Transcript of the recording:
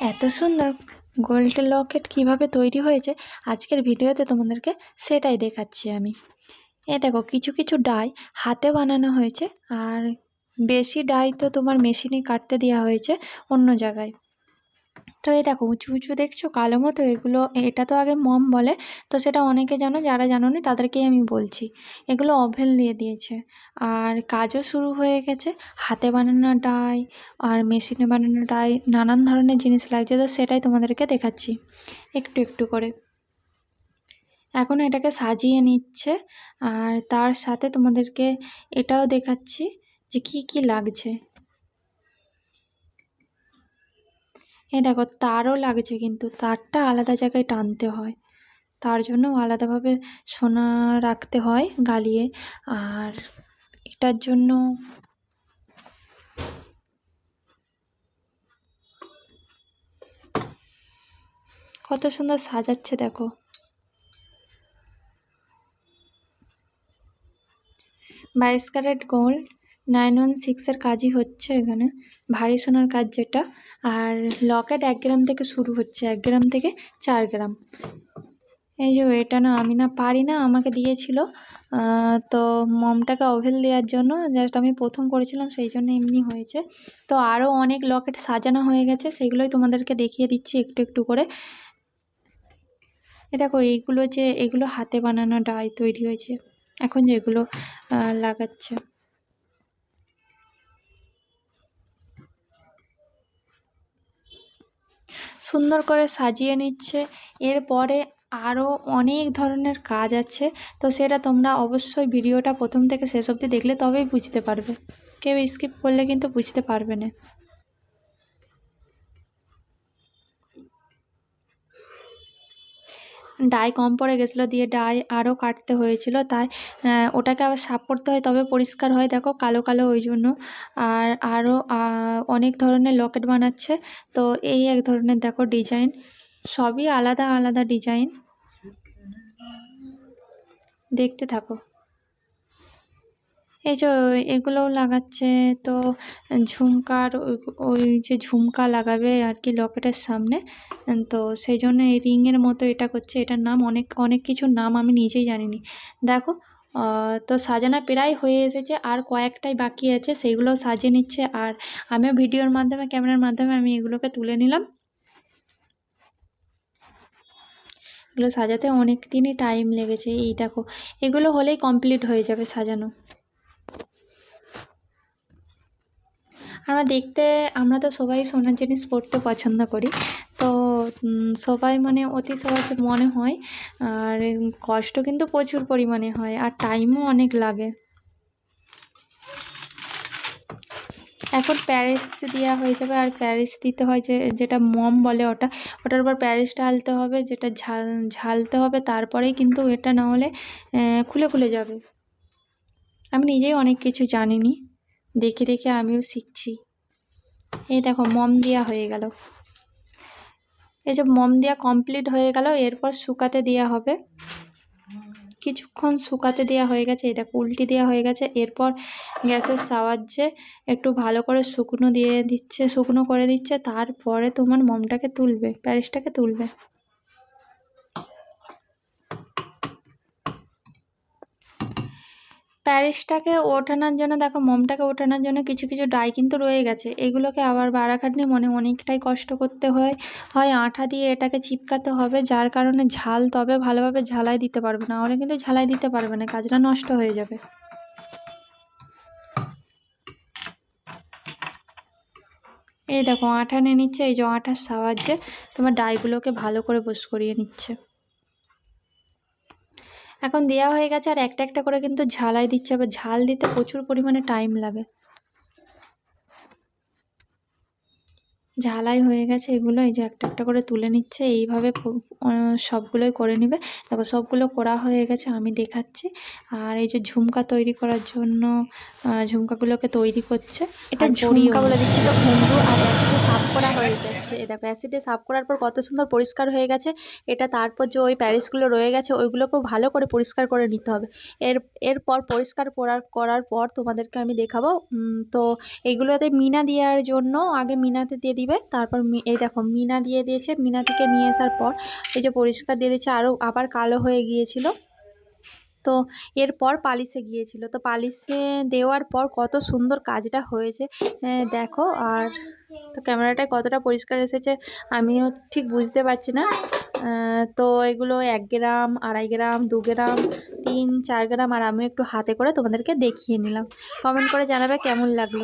এত সুন্দর গোল্ড লকেট কীভাবে তৈরি হয়েছে আজকের ভিডিওতে তোমাদেরকে সেটাই দেখাচ্ছি আমি। এ দেখো, কিছু কিছু ডাই হাতে বানানো হয়েছে আর বেশি ডাই তো তোমার মেশিনে কাটতে দেওয়া হয়েছে অন্য জায়গায়। তো এই দেখো উঁচু উঁচু দেখছ? কালো মতো? এগুলো, এটা তো আগে মম বলে। তো সেটা অনেকে জানো, যারা জানো নি তাদেরকেই আমি বলছি। এগুলো ওভেন দিয়ে দিয়েছে। আর কাজও শুরু হয়ে গেছে। হাতে বানানো ডাই আর মেশিনে বানানো ডাই, নানান ধরনের জিনিস লাগছে। তো সেটাই তোমাদেরকে দেখাচ্ছি। একটু একটু করে। এখন এটাকে সাজিয়ে নিচ্ছে। আর তার সাথে তোমাদেরকে এটাও দেখাচ্ছি যে কি কি লাগছে। এই দেখো, তারও লাগছে কিন্তু, তারটা আলাদা জায়গায় টানতে হয়। তার জন্য আলাদাভাবে সোনা রাখতে হয় গালিয়ে। আর এটার জন্য কত সুন্দর সাজাচ্ছে দেখো। বাইশ ক্যারেট গোল্ড নাইন ওয়ান সিক্সের কাজই হচ্ছে এখানে। ভারী সোনার কাজ যেটা। আর লকেট এক গ্রাম থেকে শুরু হচ্ছে, এক গ্রাম থেকে চার গ্রাম। এই যে এটা না, আমি না পারি না, আমাকে দিয়েছিল। তো মমটাকে অভেল দেওয়ার জন্য জাস্ট আমি প্রথম করেছিলাম, সেই জন্য এমনি হয়েছে। তো আরও অনেক লকেট সাজানো হয়ে গেছে, সেগুলোই তোমাদেরকে দেখিয়ে দিচ্ছি একটু একটু করে। এ দেখো, এইগুলো যে, এগুলো হাতে বানানো ডাই তৈরি হয়েছে। এখন যেগুলো লাগাচ্ছে। সুন্দর করে সাজিয়ে নিচ্ছে। এরপরে আরও অনেক ধরনের কাজ আছে। তো সেটা তোমরা অবশ্যই ভিডিওটা প্রথম থেকে শেষ অবধি দেখলে তবেই বুঝতে পারবে। কেউ স্কিপ করলে কিন্তু বুঝতে পারবে না। ডাই কম পড়ে গেছিল, দিয়ে ডাই আরও কাটতে হয়েছিল, তাই ওটাকে আবার সাফ করতে হয়, তবে পরিষ্কার হয়, দেখো, কালো কালো ওই জন্য। আর আরও অনেক ধরনের লকেট বানাচ্ছে, তো এই এক ধরনের দেখো ডিজাইন, সবই আলাদা আলাদা ডিজাইন। দেখতে থাকো। এই যে এগুলোও লাগাচ্ছে, তো ঝুমকার ওই যে ঝুমকা লাগাবে আর কি লকেটের সামনে। তো সেই জন্য এই রিংয়ের মতো এটা করছে। এটার নাম অনেক অনেক কিছুর নাম আমি নিজেই জানিনি। দেখো তো সাজানো প্রায় হয়ে এসেছে, আর কয়েকটাই বাকি আছে সেইগুলো সাজিয়ে নিচ্ছে। আর আমিও ভিডিওর মাধ্যমে, ক্যামেরার মাধ্যমে আমি এগুলোকে তুলে নিলাম। এগুলো সাজাতে অনেক দিনই টাইম লেগেছে। এই দেখো, এগুলো হলেই কমপ্লিট হয়ে যাবে সাজানো। আমরা দেখতে, আমরা তো সবাই সোনার জিনিস পরতে পছন্দ করি। তো সবাই মানে অতি সহজে মনে হয়, আর কষ্ট কিন্তু প্রচুর পরিমাণে হয়, আর টাইমও অনেক লাগে। এখন প্যারিস দেওয়া হয়ে যাবে, আর প্যারিস দিতে হয় যে, যেটা মম বলে ওটা, ওটার উপর প্যারিস ঢালতে হবে, যেটা ঝাল, ঝালতে হবে, তারপরেই কিন্তু এটা না হলে খুলে খুলে যাবে। আমি নিজেই অনেক কিছু জানিনি। দেখে দেখে আমিও শিখছি। এই দেখো, মম দেওয়া হয়ে গেল। এই যে মম দেওয়া কমপ্লিট হয়ে গেল, এরপর শুকাতে দেওয়া হবে। কিছুক্ষণ শুকাতে দেওয়া হয়ে গেছে এটা উল্টি দেওয়া হয়ে গেছে। এরপর গ্যাসের সাহায্যে একটু ভালো করে শুকনো দিয়ে দিচ্ছে, শুকনো করে দিচ্ছে, তারপরে তোমার মমটাকে তুলবে, প্যারিসটাকে তুলবে। প্যারিসটাকে ওঠানোর জন্য, দেখো মোমটাকে ওঠানোর জন্য কিছু কিছু ডাই কিন্তু রয়ে গেছে। এগুলোকে আবার বাড়াখাটনি মনে অনেকটাই কষ্ট করতে হয়। হয় আঠা দিয়ে এটাকে চিপকাতে হবে, যার কারণে ঝাল তবে ভালোভাবে ঝালাই দিতে পারবে না। ওরা কিন্তু ঝালাই দিতে পারবে না, কাজটা নষ্ট হয়ে যাবে। এই দেখো আঠা নিয়ে নিচ্ছে, এই যে আঠার সাহায্যে তোমার ডাইগুলোকে ভালো করে বস করিয়ে নিচ্ছে। এখন দেওয়া হয়ে গেছে আর একটা একটা করে কিন্তু ঝালাই দিচ্ছে, আবার ঝাল দিতে প্রচুর পরিমাণে টাইম লাগে। ঝালাই হয়ে গেছে এগুলো এই যে একটা একটা করে তুলে নিচ্ছে এইভাবে সবগুলোই করে নেবে। দেখো সবগুলো করা হয়ে গেছে আমি দেখাচ্ছি। আর এই যে ঝুমকা তৈরি করার জন্য ঝুমকাগুলোকে তৈরি করছে এটা ঝুমকা বলে দিচ্ছিল ঘুমরু আর অ্যাসিডে সাফ করা হয়ে যাচ্ছে। এ দেখো অ্যাসিডে সাফ করার পর কত সুন্দর পরিষ্কার হয়ে গেছে। এটা তারপর যে ওই প্যারিসগুলো রয়ে গেছে ওইগুলোকেও ভালো করে পরিষ্কার করে নিতে হবে। এর এরপর পরিষ্কার করার করার পর তোমাদেরকে আমি দেখাবো। তো এগুলোতে মিনা দেওয়ার জন্য আগে মিনাতে দিয়ে দিবে। তারপর এই দেখো, মিনা দিয়ে দিয়েছে। মিনা থেকে নিয়ে আসার পর এই যে পরিষ্কার দিয়ে দিয়েছে আরও আবার কালো হয়ে গিয়েছিল। তো এরপর পালিশে গিয়েছিল। তো পালিশে দেওয়ার পর কত সুন্দর কাজটা হয়েছে। দেখো, আর তো ক্যামেরাটায় কতটা পরিষ্কার এসেছে আমিও ঠিক বুঝতে পারছি না। তো এগুলো এক গ্রাম, আড়াই গ্রাম, দু গ্রাম, তিন, চার গ্রাম, আর আমি একটু হাতে করে তোমাদেরকে দেখিয়ে নিলাম। কমেন্ট করে জানাবে কেমন লাগল।